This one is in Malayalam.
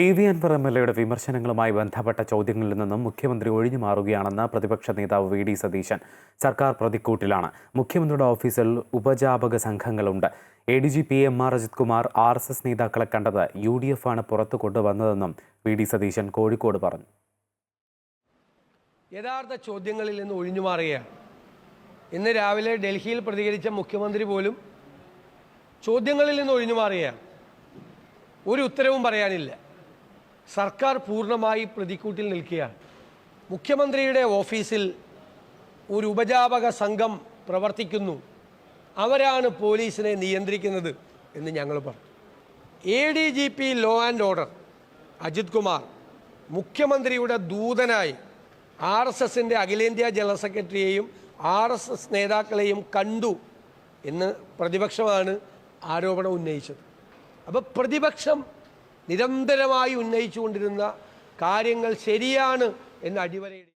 T V Anvar M L എയുടെ വിമർശനങ്ങളുമായി ബന്ധപ്പെട്ട ചോദ്യങ്ങളിൽ നിന്നും മുഖ്യമന്ത്രി ഒഴിഞ്ഞു മാറുകയാണെന്ന് പ്രതിപക്ഷ നേതാവ് വി ഡി സതീശൻ സർക്കാർ പ്രതിക്കൂട്ടിലാണ്. മുഖ്യമന്ത്രിയുടെ ഓഫീസിൽ ഉപജാപക സംഘങ്ങളുണ്ട്. A D G P M R Ajith Kumar R S S നേതാക്കളെ കണ്ടത് യു ഡി എഫ് ആണ് പുറത്തു കൊണ്ടുവന്നതെന്നും വി ഡി സതീശൻ കോഴിക്കോട് പറഞ്ഞു. യഥാർത്ഥ ചോദ്യങ്ങളിൽ നിന്ന് ഒഴിഞ്ഞു മാറുകയാണ്. ഇന്ന് രാവിലെ ഡൽഹിയിൽ പ്രതികരിച്ച മുഖ്യമന്ത്രി പോലും ചോദ്യങ്ങളിൽ നിന്ന് ഒഴിഞ്ഞു മാറുകയാണ്. ഒരു ഉത്തരവും പറയാനില്ല. സർക്കാർ പൂർണമായി പ്രതിക്കൂട്ടിൽ നിൽക്കുകയാണ്. മുഖ്യമന്ത്രിയുടെ ഓഫീസിൽ ഒരു ഉപജാപക സംഘം പ്രവർത്തിക്കുന്നു. അവരാണ് പോലീസിനെ നിയന്ത്രിക്കുന്നത് എന്ന് ഞങ്ങൾ പറഞ്ഞു. A D G P law and order Ajith Kumar മുഖ്യമന്ത്രിയുടെ ദൂതനായി ആർ എസ് എസിന്റെ അഖിലേന്ത്യാ ജനറൽ സെക്രട്ടറിയെയും ആർ എസ് എസ് നേതാക്കളെയും കണ്ടു എന്ന് പ്രതിപക്ഷമാണ് ആരോപണം ഉന്നയിച്ചത്. അപ്പോൾ പ്രതിപക്ഷം നിരന്തരമായി ഉന്നയിച്ചുകൊണ്ടിരുന്ന കാര്യങ്ങൾ ശരിയാണ് എന്ന് അടിവരയിടും